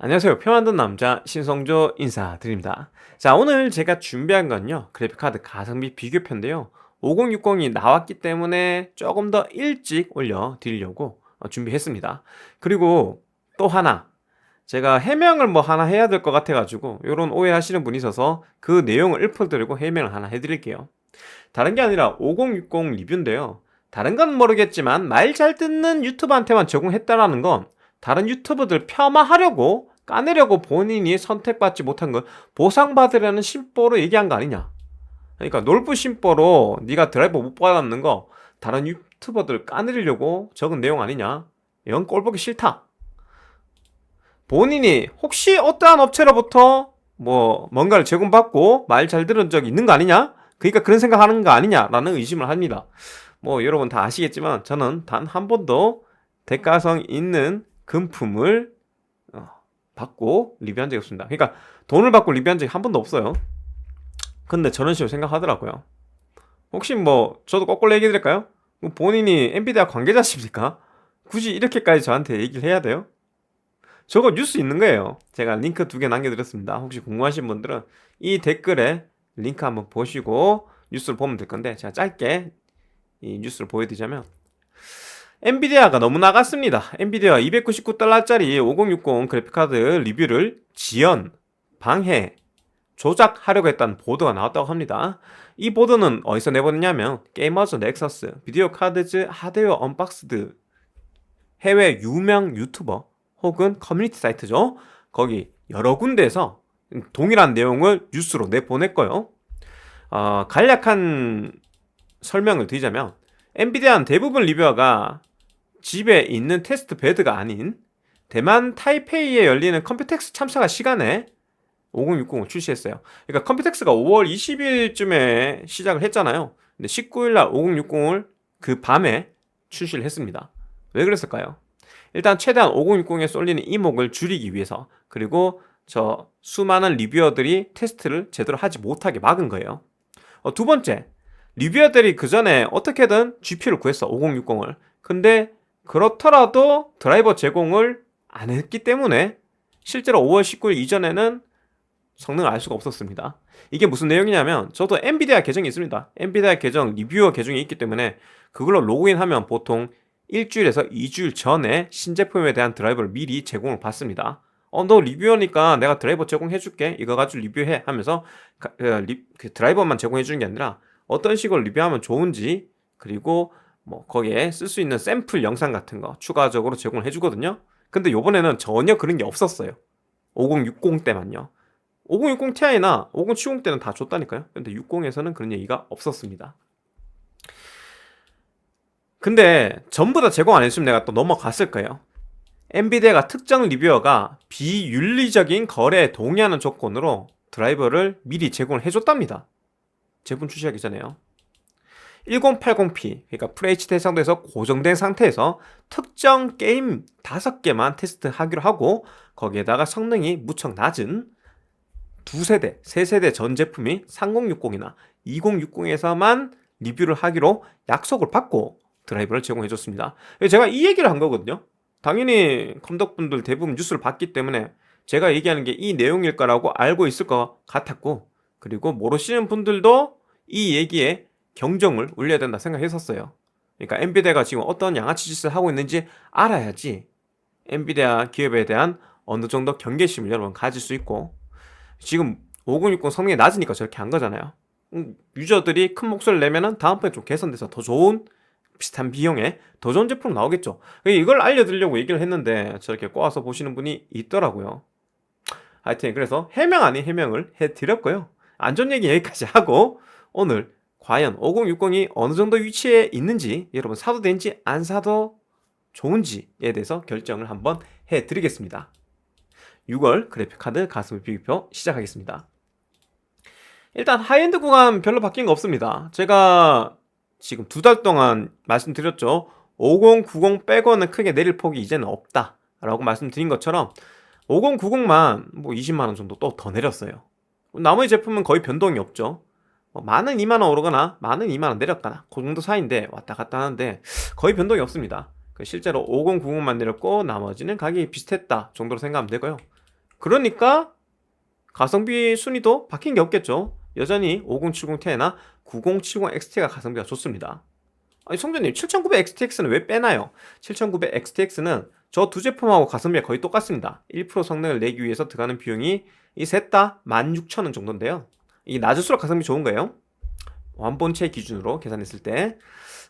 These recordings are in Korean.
안녕하세요. 표 만든 남자 신성조 인사드립니다. 자, 오늘 제가 준비한 건요. 그래픽카드 가성비 비교표인데요. 5060이 나왔기 때문에 조금 더 일찍 올려드리려고 어, 준비했습니다. 그리고 또 하나. 제가 해명을 뭐 하나 해야 될 것 같아가지고 이런 오해하시는 분이 있어서 그 내용을 읊어드리고 해명을 하나 해드릴게요. 다른 게 아니라 5060 리뷰인데요. 다른 건 모르겠지만 말 잘 듣는 유튜버한테만 적용했다라는 건 다른 유튜버들 폄하하려고 까내려고 본인이 선택받지 못한 걸 보상받으려는 심보로 얘기한 거 아니냐. 그러니까 놀부 심보로 네가 드라이버 못 받았는 거 다른 유튜버들 까내리려고 적은 내용 아니냐. 이건 꼴보기 싫다. 본인이 혹시 어떠한 업체로부터 뭐 뭔가를 제공받고 말 잘 들은 적이 있는 거 아니냐? 그러니까 그런 생각하는 거 아니냐라는 의심을 합니다. 뭐 여러분 다 아시겠지만 저는 단 한 번도 대가성 있는 금품을 어, 받고 리뷰한 적이 없습니다. 그러니까 돈을 받고 리뷰한 적이 한 번도 없어요. 근데 저런 식으로 생각하더라고요. 혹시 뭐 저도 거꾸로 얘기해 드릴까요? 뭐 본인이 엔비디아 관계자십니까? 굳이 이렇게까지 저한테 얘기를 해야 돼요? 저거 뉴스 있는 거예요. 제가 링크 두 개 남겨드렸습니다. 혹시 궁금하신 분들은 이 댓글에 링크 한번 보시고 뉴스를 보면 될 건데 제가 짧게 이 뉴스를 보여드리자면 엔비디아가 너무 나갔습니다. 엔비디아 299달러짜리 5060 그래픽카드 리뷰를 지연, 방해, 조작하려고 했다는 보도가 나왔다고 합니다. 이 보도는 어디서 내보냈냐면 게이머즈 넥서스, 비디오 카드즈 하드웨어 언박스드 해외 유명 유튜버 혹은 커뮤니티 사이트죠. 거기 여러 군데에서 동일한 내용을 뉴스로 내보냈고요. 어, 간략한 설명을 드리자면 엔비디아는 대부분 리뷰어가 집에 있는 테스트 베드가 아닌 대만 타이페이에 열리는 컴퓨텍스 참사가 시간에 5060을 출시했어요. 그러니까 컴퓨텍스가 5월 20일쯤에 시작을 했잖아요. 근데 19일날 5060을 그 밤에 출시를 했습니다. 왜 그랬을까요? 일단 최대한 5060에 쏠리는 이목을 줄이기 위해서 그리고 저 수많은 리뷰어들이 테스트를 제대로 하지 못하게 막은 거예요. 어, 두 번째, 리뷰어들이 그 전에 어떻게든 GPU를 구했어 5060을. 근데 그렇더라도 드라이버 제공을 안 했기 때문에 실제로 5월 19일 이전에는 성능을 알 수가 없었습니다. 이게 무슨 내용이냐면 저도 엔비디아 계정이 있습니다. 엔비디아 계정 리뷰어 계정이 있기 때문에 그걸로 로그인하면 보통 일주일에서 2주일 전에 신제품에 대한 드라이버를 미리 제공을 받습니다. 어, 너 리뷰어니까 내가 드라이버 제공해줄게. 이거 가지고 리뷰해. 하면서 가, 어, 리, 그 드라이버만 제공해주는 게 아니라 어떤 식으로 리뷰하면 좋은지 그리고 뭐 거기에 쓸 수 있는 샘플 영상 같은 거 추가적으로 제공을 해주거든요. 근데 요번에는 전혀 그런 게 없었어요. 5060 때만요. 5060 Ti나 5070 때는 다 줬다니까요. 근데 60에서는 그런 얘기가 없었습니다. 근데 전부 다 제공 안 했으면 내가 또 넘어갔을 거예요. 엔비디아가 특정 리뷰어가 비윤리적인 거래에 동의하는 조건으로 드라이버를 미리 제공을 해줬답니다. 제품 출시하기 전에요. 1080p, 그러니까 FHD 해상도에서 고정된 상태에서 특정 게임 5개만 테스트하기로 하고 거기에다가 성능이 무척 낮은 두 세대, 세 세대 전 제품이 3060이나 2060에서만 리뷰를 하기로 약속을 받고 드라이버를 제공해 줬습니다. 제가 이 얘기를 한 거거든요. 당연히 컴덕분들 대부분 뉴스를 봤기 때문에 제가 얘기하는 게 이 내용일 거라고 알고 있을 것 같았고 그리고 모르시는 분들도 이 얘기에 경종을 울려야 된다 생각했었어요. 그러니까 엔비디아가 지금 어떤 양아치 짓을 하고 있는지 알아야지 엔비디아 기업에 대한 어느 정도 경계심을 여러분 가질 수 있고 지금 5060 성능이 낮으니까 저렇게 한 거잖아요. 음, 유저들이 큰 목소리를 내면은 다음번에 좀 개선돼서 더 좋은 비슷한 비용에 더 좋은 제품 나오겠죠. 이걸 알려드리려고 얘기를 했는데 저렇게 꼬아서 보시는 분이 있더라고요. 하여튼 그래서 해명 아닌 해명을 해드렸고요. 안전 얘기 여기까지 하고 오늘 과연 5060이 어느 정도 위치에 있는지 여러분 사도 되는지 안 사도 좋은지에 대해서 결정을 한번 해드리겠습니다. 6월 그래픽카드 가성비 비교표 시작하겠습니다. 일단 하이엔드 구간 별로 바뀐 거 없습니다. 제가 지금 두 달 동안 말씀드렸죠. 5090 빼고는 크게 내릴 폭이 이제는 없다. 라고 말씀드린 것처럼 5090만 뭐 20만원 정도 또 더 내렸어요. 나머지 제품은 거의 변동이 없죠. 뭐 많은 2만원 오르거나 많은 2만원 내렸거나 그 정도 사이인데 왔다 갔다 하는데 거의 변동이 없습니다. 그 실제로 5090만 내렸고 나머지는 가격이 비슷했다 정도로 생각하면 되고요. 그러니까 가성비 순위도 바뀐 게 없겠죠. 여전히 5070ti나 9070XT가 가성비가 좋습니다. 아니 성전님 7900XTX는 왜 빼나요? 7900XTX는 저 두 제품하고 가성비가 거의 똑같습니다. 1% 성능을 내기 위해서 들어가는 비용이 이 셋 다 16,000원 정도인데요. 이게 낮을수록 가성비 좋은 거예요. 완본체 기준으로 계산했을 때.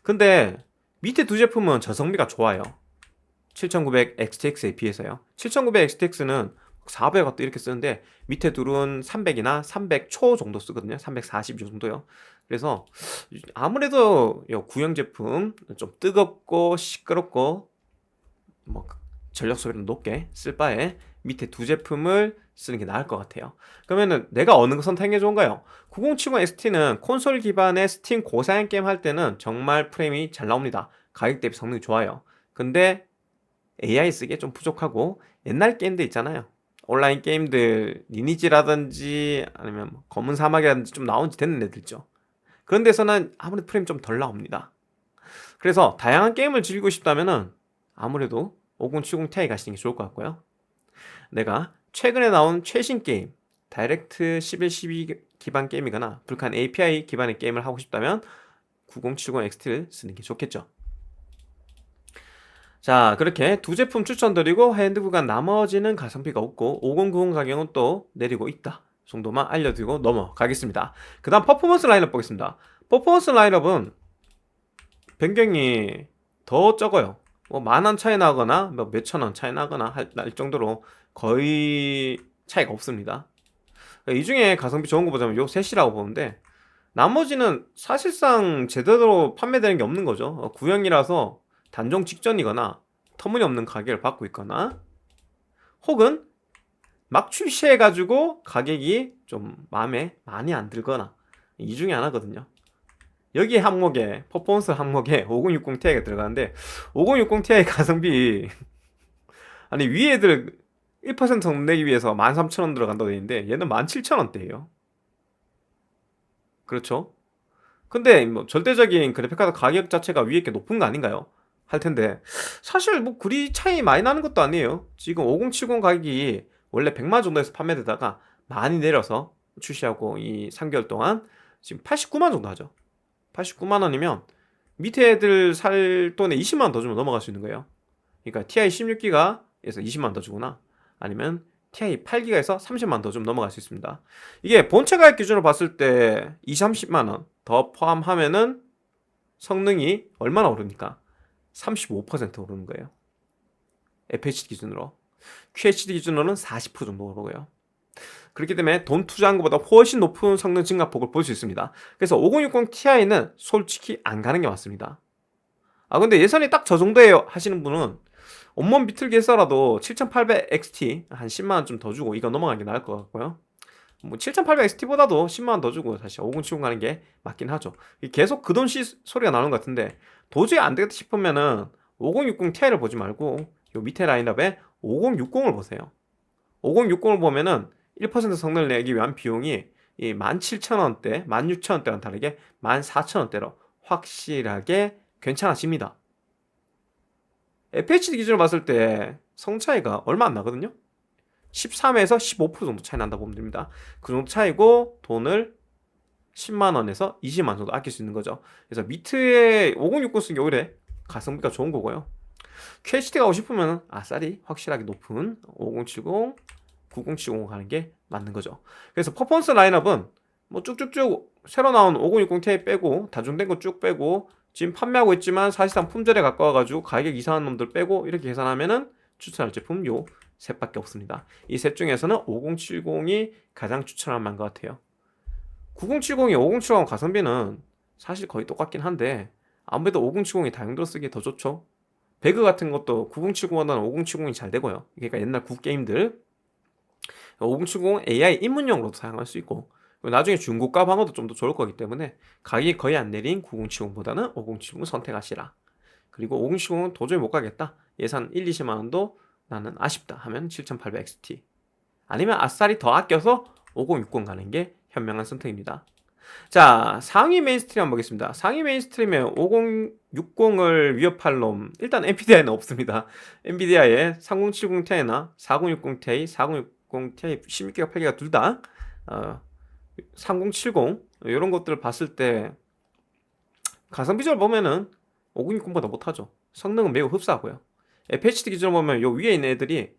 근데 밑에 두 제품은 저성비가 좋아요. 7900XTX에 비해서요. 7900XTX는 400W 이렇게 쓰는데 밑에 둘은 300이나 300초 정도 쓰거든요. 340 정도요. 그래서 아무래도 요 구형 제품 좀 뜨겁고 시끄럽고 뭐 전력 소비를 높게 쓸 바에 밑에 두 제품을 쓰는 게 나을 것 같아요. 그러면은 내가 어느 거 선택하는 게 좋은가요? 9070 XT는 콘솔 기반의 스팀 고사양 게임 할 때는 정말 프레임이 잘 나옵니다. 가격 대비 성능이 좋아요. 근데 AI 쓰기에 좀 부족하고 옛날 게임들 있잖아요. 온라인 게임들 리니지라든지 아니면 뭐 검은 사막이라든지 좀 나온 지 됐는 애들 있죠. 그런 데서는 아무래도 프레임 좀 덜 나옵니다. 그래서 다양한 게임을 즐기고 싶다면은 아무래도 5070 Ti 가시는 게 좋을 것 같고요. 내가 최근에 나온 최신 게임 다이렉트 11, 12 기반 게임이거나 불칸 API 기반의 게임을 하고 싶다면 9070 XT를 쓰는 게 좋겠죠. 자, 그렇게 두 제품 추천드리고 핸드부가 나머지는 가성비가 없고 5090 가격은 또 내리고 있다. 정도만 알려드리고 넘어가겠습니다. 그 다음 퍼포먼스 라인업 보겠습니다. 퍼포먼스 라인업은 변경이 더 적어요. 뭐 만 원 차이 나거나 뭐 몇천 원 차이 나거나 할, 날 정도로 거의 차이가 없습니다. 이 중에 가성비 좋은 거 보자면 요 셋이라고 보는데 나머지는 사실상 제대로 판매되는 게 없는 거죠. 어, 구형이라서 단종 직전이거나 터무니없는 가격을 받고 있거나 혹은 막 출시해가지고 가격이 좀 마음에 많이 안 들거나 이 중에 하나거든요. 여기 항목에 퍼포먼스 항목에 5060 Ti가 들어가는데 5060 Ti 가성비 아니 위에 애들 1% 성능 내기 위해서 13,000원 들어간다고 되는데 얘는 17,000원대예요. 그렇죠? 근데 뭐 절대적인 그래픽카드 가격 자체가 위에 게 높은 거 아닌가요? 할 텐데 사실 뭐 그리 차이 많이 나는 것도 아니에요. 지금 5070 가격이 원래 100만 정도에서 판매되다가 많이 내려서 출시하고 이 3개월 동안 지금 89만 정도 하죠. 89만 원이면 밑에 애들 살 돈에 20만 원더 주면 넘어갈 수 있는 거예요. 그러니까 TI 16기가 에서 20만 원더 주거나 아니면 TI 8기가에서 30만 원더좀 넘어갈 수 있습니다. 이게 본체 가격 기준으로 봤을 때 20, 30만 원 더 포함하면은 성능이 얼마나 오릅니까? 35% 오르는 거예요. FHD 기준으로. QHD 기준으로는 40% 정도 오르고요. 그렇기 때문에 돈 투자한 것보다 훨씬 높은 성능 증가폭을 볼 수 있습니다. 그래서 5060 Ti는 솔직히 안 가는 게 맞습니다. 아 근데 예산이 딱 저 정도예요 하시는 분은 온몸 비틀기 해서라도 7800 XT 한 10만원 좀 더 주고 이거 넘어가는 게 나을 것 같고요. 뭐 7800 XT보다도 10만원 더 주고 사실 5070 가는 게 맞긴 하죠. 계속 그 돈 소리가 나는 것 같은데 도저히 안 되겠다 싶으면은 5060 Ti를 보지 말고 요 밑에 라인업에 5060을 보세요. 5060을 보면은 1% 성능을 내기 위한 비용이 이 17,000원대, 16,000원대랑 다르게 14,000원대로 확실하게 괜찮아집니다. FHD 기준으로 봤을 때 성 차이가 얼마 안 나거든요. 13에서 15% 정도 차이 난다 보면 됩니다. 그 정도 차이고 돈을 10만 원에서 20만 원 정도 아낄 수 있는 거죠. 그래서 미트에 5060 쓰기 오히려 가성비가 좋은 거고요. QHD 가고 싶으면 아싸리 확실하게 높은 5070, 9070 가는 게 맞는 거죠. 그래서 퍼포먼스 라인업은 뭐 쭉쭉쭉 새로 나온 5060 Ti 빼고 단종된 거 쭉 빼고 지금 판매하고 있지만 사실상 품절에 가까워 가지고 가격 이상한 놈들 빼고 이렇게 계산하면은 추천할 제품 요 셋밖에 없습니다. 이 셋 중에서는 5070이 가장 추천할 만한 것 같아요. 9070이 5070 가성비는 사실 거의 똑같긴 한데 아무래도 5070이 다용도로 쓰기에 더 좋죠. 배그 같은 것도 9070보다는 5070이 잘 되고요. 그러니까 옛날 국 게임들 5070 AI 입문용으로도 사용할 수 있고 나중에 중고가 방어도 좀 더 좋을 거기 때문에 가격이 거의 안 내린 9070보다는 5070 선택하시라. 그리고 5070은 도저히 못 가겠다. 예산 1, 20만 원도 나는 아쉽다 하면 7800XT. 아니면 아싸리 더 아껴서 5060 가는 게 현명한 선택입니다. 자, 상위 메인스트림 한번 보겠습니다. 상위 메인스트림에 5060을 위협할 놈, 일단 엔비디아에는 없습니다. 엔비디아에 3070 Ti나 4060 Ti, 4060 Ti 16기가 8기가 둘다 어, 3070 이런 것들을 봤을 때 가성 비주얼 보면은 5060보다 못하죠. 성능은 매우 흡사하고요. FHD 기준으로 보면 요 위에 있는 애들이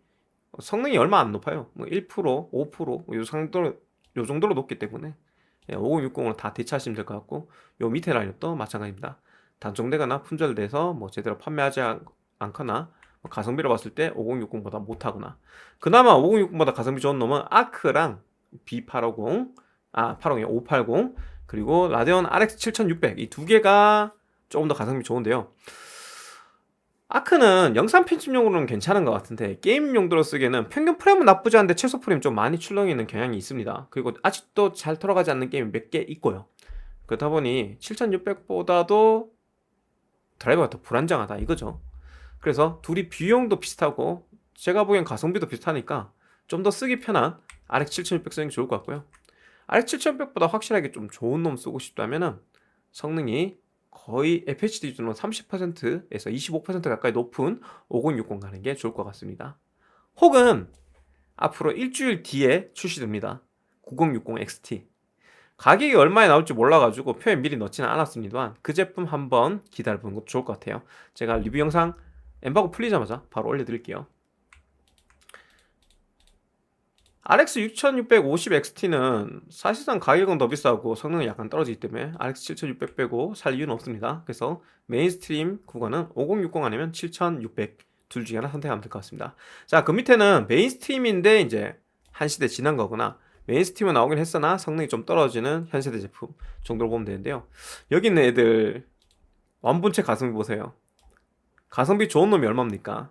성능이 얼마 안 높아요. 뭐 1%, 5%, 요 정도로 요 정도로 높기 때문에 5060으로 다 대체하시면 될 것 같고 요 밑에 라인업도 마찬가지입니다. 단종되거나 품절돼서 뭐 제대로 판매하지 않, 않거나 뭐 가성비로 봤을 때 5060보다 못하거나 그나마 5060보다 가성비 좋은 놈은 아크랑 B850, 아 850, 580 그리고 라데온 RX 7600 이 두 개가 조금 더 가성비 좋은데요. 아크는 영상 편집용으로는 괜찮은 것 같은데 게임 용도로 쓰기에는 평균 프레임은 나쁘지 않은데 최소 프레임 좀 많이 출렁이는 경향이 있습니다. 그리고 아직도 잘 돌아가지 않는 게임이 몇 개 있고요. 그렇다 보니 7600보다도 드라이버가 더 불안정하다 이거죠. 그래서 둘이 비용도 비슷하고 제가 보기엔 가성비도 비슷하니까 좀 더 쓰기 편한 RX 7600 쓰는 게 좋을 것 같고요. RX 7600보다 확실하게 좀 좋은 놈 쓰고 싶다면은 성능이 거의 FHD 기준으로 30%에서 25% 가까이 높은 5060 가는 게 좋을 것 같습니다. 혹은 앞으로 일주일 뒤에 출시됩니다. 9060 XT. 가격이 얼마에 나올지 몰라가지고 표에 미리 넣지는 않았습니다만 그 제품 한번 기다려보는 것도 좋을 것 같아요. 제가 리뷰 영상 엠바고 풀리자마자 바로 올려드릴게요. RX 6650 XT는 사실상 가격은 더 비싸고 성능은 약간 떨어지기 때문에 RX 7600 빼고 살 이유는 없습니다. 그래서 메인스트림 구간은 5060 아니면 7600 둘 중에 하나 선택하면 될 것 같습니다. 자, 그 밑에는 메인스트림인데 이제 한 시대 지난 거거나 메인스트림은 나오긴 했으나 성능이 좀 떨어지는 현세대 제품 정도로 보면 되는데요. 여기 있는 애들 완본체 가성비 보세요. 가성비 좋은 놈이 얼마입니까?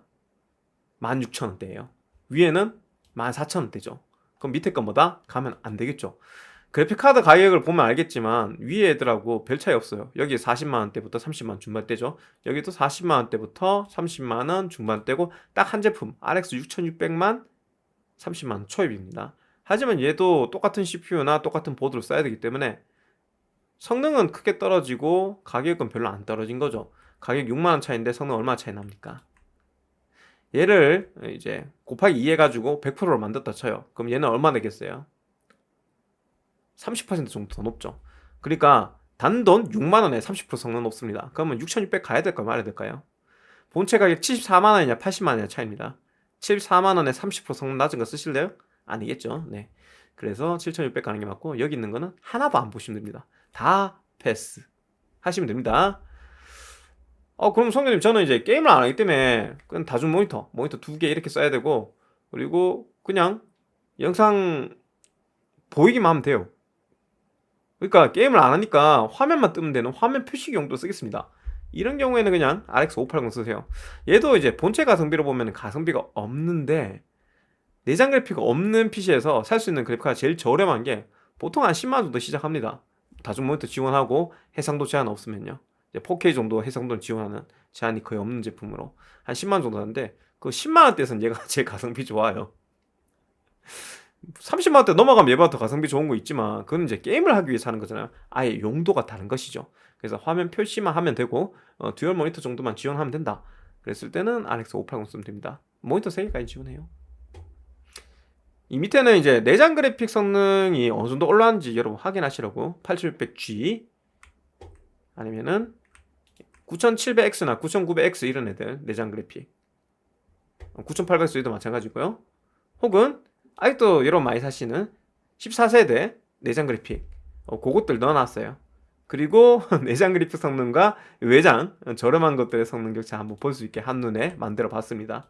16,000원대예요. 위에는 14,000원대죠. 그럼 밑에 거보다 가면 안 되겠죠. 그래픽카드 가격을 보면 알겠지만 위에 애들하고 별 차이 없어요. 여기 40만원대부터 30만원 중반대죠. 여기도 40만원대부터 30만원 중반대고 딱 한 제품 RX 6600만 30만원 초입입니다. 하지만 얘도 똑같은 CPU나 똑같은 보드를 써야 되기 때문에 성능은 크게 떨어지고 가격은 별로 안 떨어진 거죠. 가격 6만원 차이인데 성능 얼마 차이 납니까? 얘를 이제 곱하기 2 해가지고 100%로 만들었다 쳐요. 그럼 얘는 얼마 내겠어요? 30% 정도 더 높죠. 그러니까 단돈 6만원에 30% 성능 높습니다. 그러면 6600 가야 될까요? 말아야 될까요? 본체 가격 74만원이냐 80만원이냐 차이입니다. 74만원에 30% 성능 낮은 거 쓰실래요? 아니겠죠. 네. 그래서 7600 가는 게 맞고 여기 있는 거는 하나도 안 보시면 됩니다. 다 패스 하시면 됩니다. 어, 그럼 성현님 저는 이제 게임을 안 하기 때문에 그냥 다중 모니터, 모니터 두 개 이렇게 써야 되고 그리고 그냥 영상 보이기만 하면 돼요. 그러니까 게임을 안 하니까 화면만 뜨면 되는 화면 표시 용도 쓰겠습니다. 이런 경우에는 그냥 RX 580 쓰세요. 얘도 이제 본체 가성비로 보면 가성비가 없는데 내장 그래픽 없는 PC에서 살 수 있는 그래픽카가 제일 저렴한 게 보통 한 10만 원 정도 시작합니다. 다중 모니터 지원하고 해상도 제한 없으면요. 4K 정도 해상도를 지원하는 제한이 거의 없는 제품으로 한 10만 원 정도 하는데 그 10만 원대에서는 얘가 제일 가성비 좋아요. 30만 원대 넘어가면 얘보다 더 가성비 좋은 거 있지만 그건 이제 게임을 하기 위해서 하는 거잖아요. 아예 용도가 다른 것이죠. 그래서 화면 표시만 하면 되고 어, 듀얼 모니터 정도만 지원하면 된다. 그랬을 때는 RX 580 쓰면 됩니다. 모니터 3개까지 지원해요. 이 밑에는 이제 내장 그래픽 성능이 어느 정도 올라왔는지 여러분 확인하시라고 8600G 아니면은 9700X나 9900X 이런 애들 내장 그래픽. 9800X도 마찬가지고요. 혹은 아직도 여러분 많이 사시는 14세대 내장 그래픽. 어, 그것들 넣어놨어요. 그리고 내장 그래픽 성능과 외장 저렴한 것들의 성능 격차 한번 볼 수 있게 한눈에 만들어 봤습니다.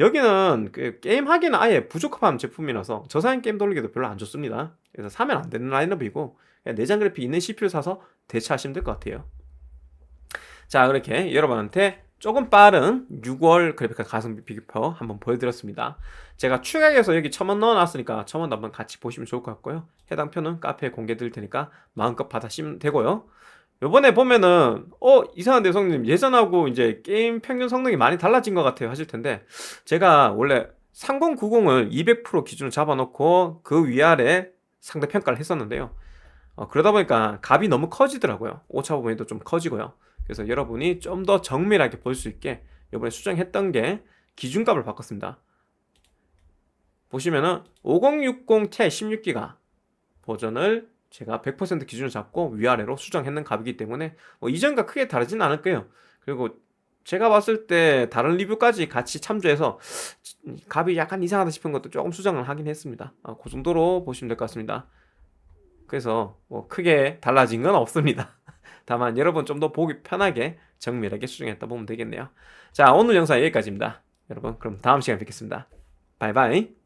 여기는 그 게임 하기는 아예 부족한 제품이라서 저사양 게임 돌리기도 별로 안 좋습니다. 그래서 사면 안 되는 라인업이고 내장 그래픽 있는 CPU 사서 대체하시면 될 것 같아요 자 그렇게 여러분한테 조금 빠른 6월 그래픽카 가성비 비교표 한번 보여드렸습니다. 제가 추가해서 여기 첨언 넣어놨으니까 첨언도 한번 같이 보시면 좋을 것 같고요. 해당 표는 카페에 공개 드릴 테니까 마음껏 받아시면 되고요. 요번에 보면은 어 이상한데 성님 예전하고 이제 게임 평균 성능이 많이 달라진 것 같아요 하실 텐데 제가 원래 3090을 200% 기준으로 잡아놓고 그 위아래 상대 평가를 했었는데요. 어, 그러다 보니까 값이 너무 커지더라고요. 오차 부분도 좀 커지고요. 그래서 여러분이 좀 더 정밀하게 볼 수 있게 이번에 수정했던 게 기준값을 바꿨습니다. 보시면은 5060 Ti 16기가 버전을 제가 100% 기준으로 잡고 위아래로 수정했는 값이기 때문에 뭐 이전과 크게 다르진 않을 거예요. 그리고 제가 봤을 때 다른 리뷰까지 같이 참조해서 값이 약간 이상하다 싶은 것도 조금 수정을 하긴 했습니다. 아, 그 정도로 보시면 될 것 같습니다. 그래서 뭐 크게 달라진 건 없습니다. 다만 여러분 좀 더 보기 편하게 정밀하게 수정했다 보면 되겠네요. 자, 오늘 영상 여기까지입니다. 여러분, 그럼 다음 시간에 뵙겠습니다. 바이바이.